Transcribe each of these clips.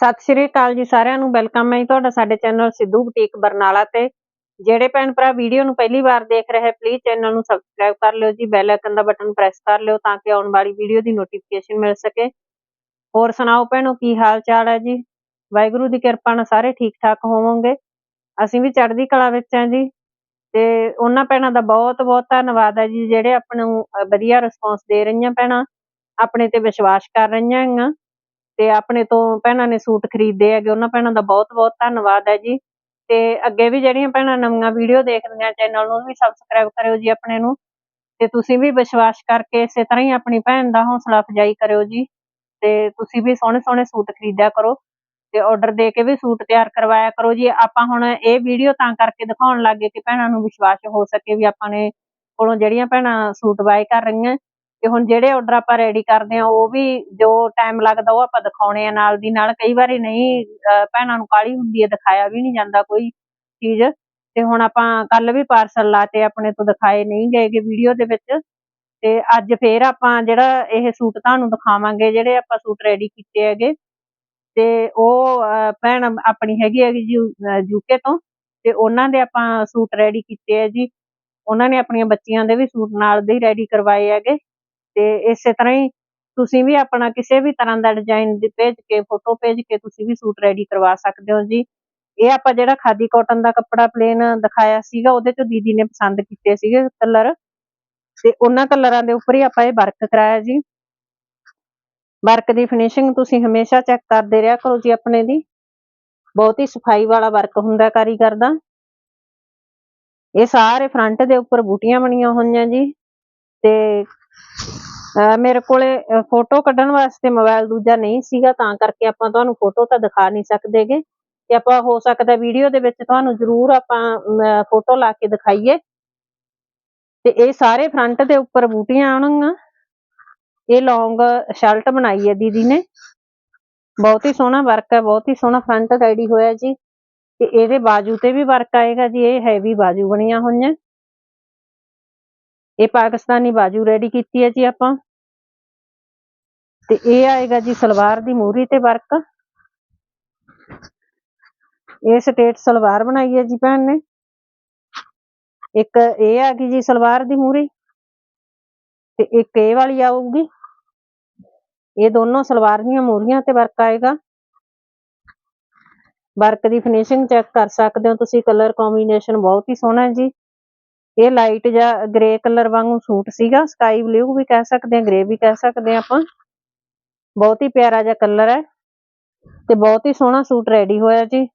ਸਤਿ ਸ਼੍ਰੀ ਅਕਾਲ ਜੀ ਸਾਰਿਆਂ ਨੂੰ, ਵੈਲਕਮ ਹੈ ਜੀ ਤੁਹਾਡਾ ਸਾਡੇ ਚੈਨਲ ਸਿੱਧੂ ਬੁਟੀਕ ਬਰਨਾਲਾ ਤੇ। ਜਿਹੜੇ ਭੈਣ ਭਰਾ ਵੀਡੀਓ ਨੂੰ ਪਹਿਲੀ ਵਾਰ ਦੇਖ ਰਹੇ ਪਲੀਜ਼ ਚੈਨਲ ਨੂੰ ਸਬਸਕ੍ਰਾਈਬ ਕਰ ਲਿਓ ਜੀ ਬੈਲ ਆਈਕਨ ਦਾ ਬਟਨ ਪ੍ਰੈਸ ਕਰ ਲਿਓ ਤਾਂ ਕਿ ਆਉਣ ਵਾਲੀ ਵੀਡੀਓ ਦੀ ਨੋਟੀਫਿਕੇਸ਼ਨ ਮਿਲ ਸਕੇ। ਹੋਰ ਸੁਣਾਓ ਭੈਣੋ, ਕੀ ਹਾਲ ਚਾਲ ਹੈ ਜੀ? ਵਾਹਿਗੁਰੂ ਦੀ ਕਿਰਪਾ ਨਾਲ ਸਾਰੇ ਠੀਕ ਠਾਕ ਹੋਵੋਗੇ। ਅਸੀਂ ਵੀ ਚੜ੍ਹਦੀ ਕਲਾ ਵਿੱਚ ਹਾਂ ਜੀ ਤੇ ਉਹਨਾਂ ਭੈਣਾਂ ਦਾ ਬਹੁਤ ਬਹੁਤ ਧੰਨਵਾਦ ਹੈ ਜੀ, ਜਿਹੜੇ ਆਪਾਂ ਨੂੰ ਵਧੀਆ ਰਿਸਪੌਂਸ ਦੇ ਰਹੀਆਂ ਭੈਣਾਂ, ਆਪਣੇ ਤੇ ਵਿਸ਼ਵਾਸ ਕਰ ਰਹੀਆਂ ਹੈਗੀਆਂ। ਤੇ ਆਪਣੇ ਤੋਂ ਭੈਣਾਂ ਨੇ ਸੂਟ ਖਰੀਦੇ ਹੈਗੇ, ਉਹਨਾਂ ਭੈਣਾਂ ਦਾ ਬਹੁਤ ਬਹੁਤ ਧੰਨਵਾਦ ਹੈ ਜੀ। ਤੇ ਅੱਗੇ ਵੀ ਜਿਹੜੀਆਂ ਭੈਣਾਂ ਨਵੀਆਂ ਵੀਡੀਓ ਦੇਖਦੀਆਂ ਚੈਨਲ ਨੂੰ ਵੀ ਸਬਸਕ੍ਰਾਈਬ ਕਰਿਓ ਜੀ ਆਪਣੇ ਨੂੰ। ਤੇ ਤੁਸੀਂ ਵੀ ਵਿਸ਼ਵਾਸ ਕਰਕੇ ਇਸੇ ਤਰ੍ਹਾਂ ਹੀ ਆਪਣੀ ਭੈਣ ਦਾ ਹੌਸਲਾ ਅਫਜਾਈ ਕਰਿਓ ਜੀ। ਤੇ ਤੁਸੀਂ ਵੀ ਸੋਹਣੇ ਸੋਹਣੇ ਸੂਟ ਖਰੀਦਿਆ ਕਰੋ। ਤੇ ਆਰਡਰ ਦੇ ਕੇ ਵੀ ਸੂਟ ਤਿਆਰ ਕਰਵਾਇਆ ਕਰੋ ਜੀ। ਆਪਾਂ ਹੁਣ ਇਹ ਵੀਡੀਓ ਤਾਂ ਕਰਕੇ ਦਿਖਾਉਣ ਲੱਗੇ ਕਿ ਭੈਣਾਂ ਨੂੰ ਵਿਸ਼ਵਾਸ ਹੋ ਸਕੇ ਵੀ ਆਪਾਂ ਨੇ ਕੋਲੋਂ ਜਿਹੜੀਆਂ ਭੈਣਾਂ ਸੂਟ ਬਾਏ ਕਰ ਰਹੀਆਂ। ਤੇ ਹੁਣ ਜਿਹੜੇ ਆਰਡਰ ਆਪਾਂ ਰੈਡੀ ਕਰਦੇ ਆ ਉਹ ਵੀ ਜੋ ਟਾਈਮ ਲੱਗਦਾ ਉਹ ਆਪਾਂ ਦਿਖਾਉਣੇ ਆ ਨਾਲ ਦੀ ਨਾਲ। ਕਈ ਵਾਰੀ ਨਹੀਂ ਭੈਣਾਂ ਨੂੰ ਕਾਲੀ ਹੁੰਦੀ ਹੈ, ਦਿਖਾਇਆ ਵੀ ਨਹੀਂ ਜਾਂਦਾ ਕੋਈ ਚੀਜ਼। ਤੇ ਹੁਣ ਆਪਾਂ ਕੱਲ ਵੀ ਪਾਰਸਲ ਲਾਤੇ, ਆਪਣੇ ਤੋਂ ਦਿਖਾਏ ਨਹੀਂ ਗਏਗੇ ਵੀਡੀਓ ਦੇ ਵਿੱਚ। ਤੇ ਅੱਜ ਫੇਰ ਆਪਾਂ ਜਿਹੜਾ ਇਹ ਸੂਟ ਤੁਹਾਨੂੰ ਦਿਖਾਵਾਂਗੇ, ਜਿਹੜੇ ਆਪਾਂ ਸੂਟ ਰੈਡੀ ਕੀਤੇ ਹੈਗੇ। ਤੇ ਉਹ ਭੈਣ ਆਪਣੀ ਹੈਗੀ ਹੈਗੀ ਜੀ ਯੂਕੇ ਤੋਂ। ਤੇ ਉਹਨਾਂ ਦੇ ਆਪਾਂ ਸੂਟ ਰੈਡੀ ਕੀਤੇ ਹੈ ਜੀ। ਉਹਨਾਂ ਨੇ ਆਪਣੀਆਂ ਬੱਚੀਆਂ ਦੇ ਵੀ ਸੂਟ ਨਾਲ ਦੇ ਹੀ ਰੈਡੀ ਕਰਵਾਏ ਹੈਗੇ। ਤੇ ਇਸੇ ਤਰ੍ਹਾਂ ਹੀ ਤੁਸੀਂ ਵੀ ਆਪਣਾ ਕਿਸੇ ਵੀ ਤਰ੍ਹਾਂ ਦਾ ਡਿਜ਼ਾਈਨ ਭੇਜ ਕੇ ਫੋਟੋ ਭੇਜ ਕੇ ਤੁਸੀਂ ਵੀ ਸੂਟ ਰੈਡੀ ਕਰਵਾ ਸਕਦੇ ਹੋ ਜੀ। ਇਹ ਆਪਾਂ ਜਿਹੜਾ ਖਾਦੀ ਕਾਟਨ ਦਾ ਕੱਪੜਾ ਪਲੇਨ ਦਿਖਾਇਆ ਸੀਗਾ, ਉਹਦੇ ਚੋਂ ਦੀਦੀ ਨੇ ਪਸੰਦ ਕੀਤੇ ਸੀਗੇ ਕਲਰ ਤੇ ਉਹਨਾਂ ਕਲਰਾਂ ਦੇ ਉੱਪਰ ਹੀ ਆਪਾਂ ਇਹ ਵਰਕ ਕਰਾਇਆ ਜੀ। ਵਰਕ ਦੀ ਫਿਨਿਸ਼ਿੰਗ ਤੁਸੀਂ ਹਮੇਸ਼ਾ ਚੈੱਕ ਕਰਦੇ ਰਿਹਾ ਕਰੋ ਜੀ ਆਪਣੇ ਦੀ। ਬਹੁਤ ਹੀ ਸਫ਼ਾਈ ਵਾਲਾ ਵਰਕ ਹੁੰਦਾ ਕਾਰੀਗਰ ਦਾ। ਇਹ ਸਾਰੇ ਫਰੰਟ ਦੇ ਉੱਪਰ ਬੂਟੀਆਂ ਬਣੀਆਂ ਹੋਈਆਂ ਜੀ। ਤੇ ਮੇਰੇ ਕੋਲੇ ਫੋਟੋ ਕੱਢਣ ਵਾਸਤੇ ਮੋਬਾਈਲ ਦੂਜਾ ਨਹੀਂ ਸੀਗਾ, ਤਾਂ ਕਰਕੇ ਆਪਾਂ ਤੁਹਾਨੂੰ ਫੋਟੋ ਤਾਂ ਦਿਖਾ ਨਹੀਂ ਸਕਦੇਗੇ। ਤੇ ਆਪਾਂ ਹੋ ਸਕਦਾ ਵੀਡੀਓ ਦੇ ਵਿੱਚ ਤੁਹਾਨੂੰ ਜ਼ਰੂਰ ਆਪਾਂ ਫੋਟੋ ਲਾ ਕੇ ਦਿਖਾਈਏ। ਤੇ ਇਹ ਸਾਰੇ ਫਰੰਟ ਦੇ ਉੱਪਰ ਬੂਟੀਆਂ ਆਉਣਗੀਆਂ। ਇਹ ਲੌਂਗ ਸ਼ਰਟ ਬਣਾਈ ਹੈ ਦੀਦੀ ਨੇ। ਬਹੁਤ ਹੀ ਸੋਹਣਾ ਵਰਕ ਹੈ, ਬਹੁਤ ਹੀ ਸੋਹਣਾ ਫਰੰਟ ਰੈਡੀ ਹੋਇਆ ਜੀ। ਤੇ ਇਹਦੇ ਬਾਜੂ ਤੇ ਵੀ ਵਰਕ ਆਏਗਾ ਜੀ, ਇਹ ਹੈਵੀ ਬਾਜੂ ਬਣੀਆਂ ਹੋਈਆਂ। ਇਹ ਪਾਕਿਸਤਾਨੀ ਬਾਜੂ ਰੈਡੀ ਕੀਤੀ ਹੈ ਜੀ ਆਪਾਂ। ਤੇ ਇਹ ਆਏਗਾ ਜੀ ਸਲਵਾਰ ਦੀ ਮੂਰੀ ਤੇ ਵਰਕ। ਇਹ ਸਟੇਟ ਸਲਵਾਰ ਬਣਾਈ ਹੈ ਜੀ ਭੈਣ ਨੇ। ਇੱਕ ਇਹ ਆ ਗਈ ਜੀ ਸਲਵਾਰ ਦੀ ਮੂਰੀ ਤੇ ਇੱਕ ਇਹ ਵਾਲੀ ਆਊਗੀ। ਇਹ ਦੋਨੋਂ ਸਲਵਾਰ ਦੀਆਂ ਮੂਰੀਆਂ ਤੇ ਵਰਕ ਆਏਗਾ। ਵਰਕ ਦੀ ਫਿਨਿਸ਼ਿੰਗ ਚੈੱਕ ਕਰ ਸਕਦੇ ਹੋ ਤੁਸੀਂ। ਕਲਰ ਕੰਬੀਨੇਸ਼ਨ ਬਹੁਤ ਹੀ ਸੋਹਣਾ ਹੈ ਜੀ। ਇਹ ਲਾਈਟ ਜਾਂ ਗ੍ਰੇ ਕਲਰ ਵਾਂਗੂ ਸੂਟ ਸੀਗਾ ਸਕਾਈ ਬਲੂ ਵੀ ਕਹਿ ਸਕਦੇ ਆ ਗ੍ਰੇ ਵੀ ਕਹਿ ਸਕਦੇ ਆ ਆਪਾਂ। ਬਹੁਤ ਹੀ ਪਿਆਰਾ ਜਿਹਾ ਕਲਰ ਹੈ ਤੇ ਬਹੁਤ ਹੀ ਸੋਹਣਾ ਸੂਟ ਰੈਡੀ ਹੋਇਆ ਜੀ।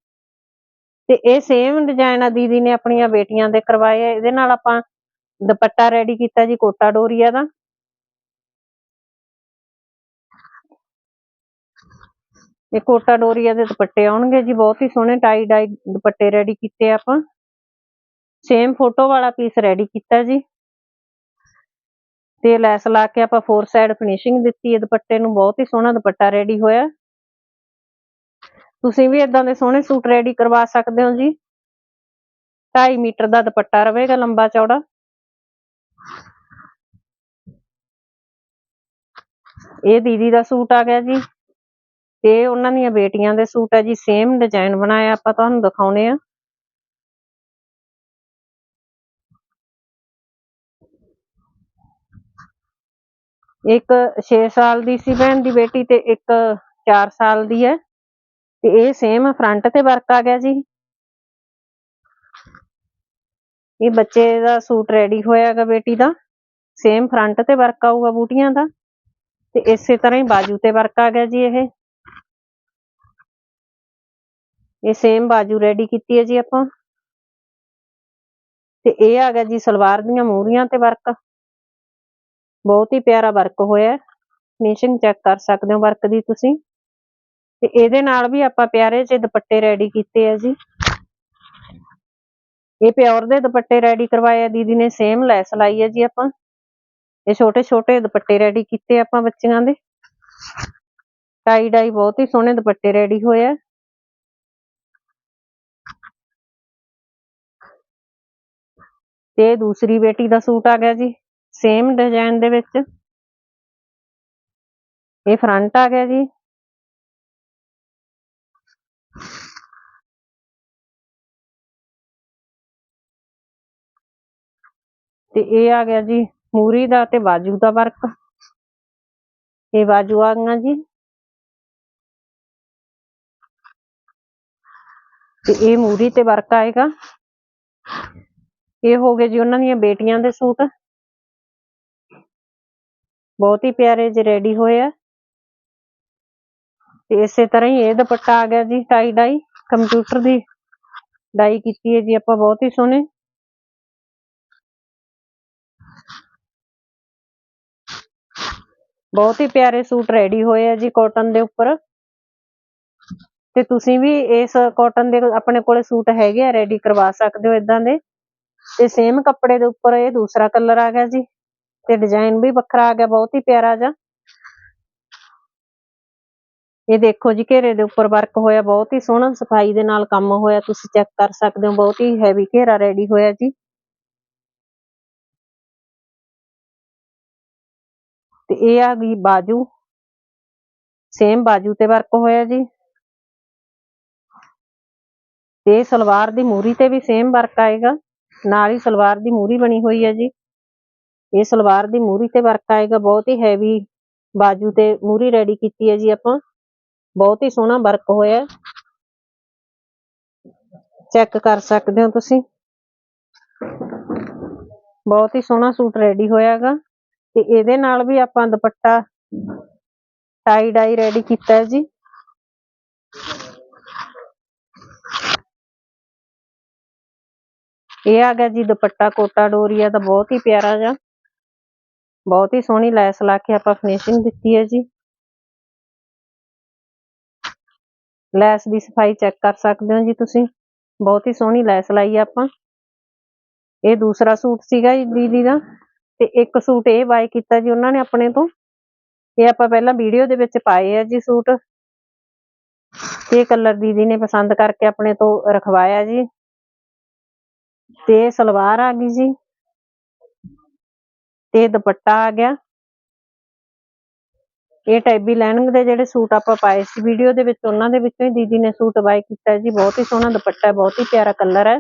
ਤੇ ਇਹ ਸੇਮ ਡਿਜ਼ਾਈਨ ਆ ਦੀਦੀ ਨੇ ਆਪਣੀਆਂ ਬੇਟੀਆਂ ਦੇ ਕਰਵਾਏ ਆ। ਇਹਦੇ ਨਾਲ ਆਪਾਂ ਦੁਪੱਟਾ ਰੈਡੀ ਕੀਤਾ ਜੀ, ਕੋਟਾ ਡੋਰੀਆ ਦਾ। ਇਹ ਕੋਟਾ ਡੋਰੀਆ ਦੇ ਦੁਪੱਟੇ ਆਉਣਗੇ ਜੀ, ਬਹੁਤ ਹੀ ਸੋਹਣੇ ਟਾਈ ਡਾਈ ਦੁਪੱਟੇ ਰੈਡੀ ਕੀਤੇ ਆਪਾਂ। ਸੇਮ ਫੋਟੋ ਵਾਲਾ ਪੀਸ ਰੈਡੀ ਕੀਤਾ ਜੀ। ਤੇ ਲੈਸ ਲਾ ਕੇ ਆਪਾਂ ਫੋਰ ਸਾਈਡ ਫਿਨਿਸ਼ਿੰਗ ਦਿੱਤੀ ਹੈ। ਦੁਪੱਟੇ ਨੂੰ ਬਹੁਤ ਹੀ ਸੋਹਣਾ ਦੁਪੱਟਾ ਰੈਡੀ ਹੋਇਆ। ਤੁਸੀਂ ਵੀ ਇਦਾਂ ਦੇ ਸੋਹਣੇ ਸੂਟ ਰੈਡੀ ਕਰਵਾ ਸਕਦੇ ਹੋ ਜੀ। 2.5 ਮੀਟਰ ਦਾ ਦੁਪੱਟਾ ਰਹੇਗਾ ਲੰਬਾ ਚੌੜਾ। ਇਹ ਦੀਦੀ ਦਾ ਸੂਟ ਆ ਗਿਆ ਜੀ। ਤੇ ਉਹਨਾਂ ਦੀਆਂ ਬੇਟੀਆਂ ਦੇ ਸੂਟ ਆ ਜੀ। ਸੇਮ ਡਿਜ਼ਾਈਨ ਬਣਾਇਆ ਆਪਾਂ, ਤੁਹਾਨੂੰ ਦਿਖਾਉਨੇ ਆ। ਇੱਕ 6 ਸਾਲ ਦੀ ਸੀ ਭੈਣ ਦੀ ਬੇਟੀ ਤੇ ਇੱਕ 4 ਸਾਲ ਦੀ ਹੈ। ਤੇ ਇਹ ਸੇਮ ਫਰੰਟ ਤੇ ਵਰਕ ਆ ਗਿਆ ਜੀ। ਇਹ ਬੱਚੇ ਦਾ ਸੂਟ ਰੈਡੀ ਹੋਇਆਗਾ ਬੇਟੀ ਦਾ। ਸੇਮ ਫਰੰਟ ਤੇ ਵਰਕ ਆਊਗਾ ਬੂਟੀਆਂ ਦਾ। ਤੇ ਇਸੇ ਤਰ੍ਹਾਂ ਹੀ ਬਾਜੂ ਤੇ ਵਰਕ ਆ ਗਿਆ ਜੀ ਇਹ। ਇਹ ਸੇਮ ਬਾਜੂ ਰੈਡੀ ਕੀਤੀ ਹੈ ਜੀ ਆਪਾਂ। ਤੇ ਇਹ ਆ ਗਿਆ ਜੀ ਸਲਵਾਰ ਦੀਆਂ ਮੂਰੀਆਂ ਤੇ ਵਰਕ ਬਹੁਤ ਹੀ ਪਿਆਰਾ ਵਰਕ ਹੋਇਆ ਫਿਨਿਸ਼ਿੰਗ ਚੈੱਕ ਕਰ ਸਕਦੇ ਹੋ ਵਰਕ ਦੀ ਤੁਸੀਂ। ਤੇ ਇਹਦੇ ਨਾਲ ਵੀ ਆਪਾਂ ਪਿਆਰੇ ਜਿਹੇ ਦੁਪੱਟੇ ਰੈਡੀ ਕੀਤੇ ਆ ਜੀ। ਇਹ ਪਿਓਰ ਦੇ ਦੁਪੱਟੇ ਰੈਡੀ ਕਰਵਾਏ ਆ। ਦੀਦੀ ਨੇ ਸੇਮ ਲੈਸ ਲਾਈ ਹੈ ਜੀ ਆਪਾਂ। ਇਹ ਛੋਟੇ ਛੋਟੇ ਦੁਪੱਟੇ ਰੈਡੀ ਕੀਤੇ ਆਪਾਂ ਬੱਚਿਆਂ ਦੇ। ਟਾਈ ਡਾਈ ਬਹੁਤ ਹੀ ਸੋਹਣੇ ਦੁਪੱਟੇ ਰੈਡੀ ਹੋਏ ਆ। ਤੇ ਦੂਸਰੀ ਬੇਟੀ ਦਾ ਸੂਟ ਆ ਗਿਆ ਜੀ। ਸੇਮ ਡਿਜ਼ਾਈਨ ਦੇ ਵਿੱਚ। ਇਹ ਫਰੰਟ ਆ ਗਿਆ ਜੀ। ਤੇ ਇਹ ਆ ਗਿਆ ਜੀ ਮੂਰੀ ਦਾ ਤੇ ਬਾਜੂ ਦਾ ਵਰਕ। ਇਹ ਬਾਜੂ ਆ ਗਈਆਂ ਜੀ। ਤੇ ਇਹ ਮੂਰੀ ਤੇ ਵਰਕ ਆਏਗਾ। ਇਹ ਹੋ ਗਏ ਜੀ ਉਹਨਾਂ ਦੀਆਂ ਬੇਟੀਆਂ ਦੇ ਸੂਟ। ਬਹੁਤ ਹੀ ਪਿਆਰੇ ਜਿਹੇ ਰੈਡੀ ਹੋਏ ਆ। ਤੇ ਇਸੇ ਤਰ੍ਹਾਂ ਹੀ ਇਹ ਦੁਪੱਟਾ ਆ ਗਿਆ ਜੀ, ਟਾਈ ਡਾਈ, ਕੰਪਿਊਟਰ ਦੀ ਡਾਈ ਕੀਤੀ ਹੈ ਜੀ ਆਪਾਂ ਬਹੁਤ ਹੀ ਸੋਹਣੇ। ਬਹੁਤ ਹੀ ਪਿਆਰੇ ਸੂਟ ਰੈਡੀ ਹੋਏ ਆ ਜੀ ਕਾਟਨ ਦੇ ਉੱਪਰ। ਤੇ ਤੁਸੀਂ ਵੀ ਇਸ ਕਾਟਨ ਦੇ ਆਪਣੇ ਕੋਲੇ ਸੂਟ ਹੈਗੇ ਆ, ਰੈਡੀ ਕਰਵਾ ਸਕਦੇ ਹੋ ਇਦਾਂ ਦੇ। ਤੇ ਸੇਮ ਕੱਪੜੇ ਦੇ ਉੱਪਰ ਇਹ ਦੂਸਰਾ ਕਲਰ ਆ ਗਿਆ ਜੀ। ਤੇ ਡਿਜ਼ਾਈਨ ਵੀ ਵੱਖਰਾ ਆ ਗਿਆ, ਬਹੁਤ ਹੀ ਪਿਆਰਾ ਜਿਹਾ। ਇਹ ਦੇਖੋ ਜੀ, ਘੇਰੇ ਦੇ ਉੱਪਰ ਵਰਕ ਹੋਇਆ, ਬਹੁਤ ਹੀ ਸੋਹਣਾ ਸਫ਼ਾਈ ਦੇ ਨਾਲ ਕੰਮ ਹੋਇਆ, ਤੁਸੀਂ ਚੈੱਕ ਕਰ ਸਕਦੇ ਹੋ, ਬਹੁਤ ਹੀ ਹੈਵੀ ਘੇਰਾ ਰੈਡੀ ਹੋਇਆ ਜੀ। ਤੇ ਇਹ ਆ ਗਈ ਬਾਜੂ। ਸੇਮ ਬਾਜੂ ਤੇ ਵਰਕ ਹੋਇਆ ਜੀ। ਤੇ ਸਲਵਾਰ ਦੀ ਮੂਰੀ ਤੇ ਵੀ ਸੇਮ ਵਰਕ ਆਏਗਾ। ਨਾਲ ਹੀ ਸਲਵਾਰ ਦੀ ਮੂਰੀ ਬਣੀ ਹੋਈ ਹੈ ਜੀ। ਇਹ ਸਲਵਾਰ ਦੀ ਮੂਰੀ ਤੇ ਵਰਕ ਆਏਗਾ, ਬਹੁਤ ਹੀ ਹੈਵੀ ਬਾਜੂ ਤੇ ਮੂਰੀ ਰੈਡੀ ਕੀਤੀ ਹੈ ਜੀ ਆਪਾਂ। ਬਹੁਤ ਹੀ ਸੋਹਣਾ ਵਰਕ ਹੋਇਆ। ਚੈੱਕ ਕਰ ਸਕਦੇ ਹੋ ਤੁਸੀਂ। ਬਹੁਤ ਹੀ ਸੋਹਣਾ ਸੂਟ ਰੈਡੀ ਹੋਇਆਗਾ। ਤੇ ਇਹਦੇ ਨਾਲ ਵੀ ਆਪਾਂ ਦੁਪੱਟਾ ਟਾਈ ਡਾਈ ਰੈਡੀ ਕੀਤਾ ਹੈ ਜੀ। ਇਹ ਆ ਗਿਆ ਜੀ ਦੁਪੱਟਾ ਕੋਟਾ ਡੋਰੀਆ ਦਾ, ਬਹੁਤ ਹੀ ਪਿਆਰਾ ਜਿਹਾ। ਬਹੁਤ ਹੀ ਸੋਹਣੀ ਲੈਸ ਲਾ ਕੇ ਆਪਾਂ ਫਿਨਿਸ਼ਿੰਗ ਦਿੱਤੀ ਹੈ ਜੀ। ਲੈਸ ਦੀ ਸਫ਼ਾਈ ਚੈੱਕ ਕਰ ਸਕਦੇ ਹੋ ਜੀ ਤੁਸੀਂ। ਬਹੁਤ ਹੀ ਸੋਹਣੀ ਲੈਸ ਲਾਈ ਆਪਾਂ। ਇਹ ਦੂਸਰਾ ਸੂਟ ਸੀਗਾ ਦੀਦੀ ਦਾ ਤੇ ਇੱਕ ਸੂਟ ਇਹ ਬਾਈ ਕੀਤਾ ਜੀ ਉਹਨਾਂ ਨੇ ਆਪਣੇ ਤੋਂ। ਇਹ ਆਪਾਂ ਪਹਿਲਾਂ ਵੀਡੀਓ ਦੇ ਵਿੱਚ ਪਾਏ ਆ ਜੀ ਸੂਟ। ਇਹ ਕਲਰ ਦੀਦੀ ਨੇ ਪਸੰਦ ਕਰਕੇ ਆਪਣੇ ਤੋਂ ਰਖਵਾਇਆ ਜੀ। ਤੇ ਸਲਵਾਰ ਆ ਗਈ ਜੀ। ਤੇ ਦੁਪੱਟਾ ਆ ਗਿਆ। ਇਹ ਟੈਬੀ ਲੈਨਿੰਗ ਦੇ ਜਿਹੜੇ ਸੂਟ ਆਪਾਂ ਪਾਏ ਸੀ। ਵੀਡੀਓ ਦੇ ਵਿੱਚ ਉਹਨਾਂ ਦੇ ਵਿੱਚੋਂ ਹੀ ਦੀਦੀ ਨੇ ਸੂਟ ਬਾਈ ਕੀਤਾ ਜੀ। ਬਹੁਤ ਹੀ ਸੋਹਣਾ ਦੁਪੱਟਾ ਹੈ, ਬਹੁਤ ਹੀ ਪਿਆਰਾ ਕਲਰ ਹੈ।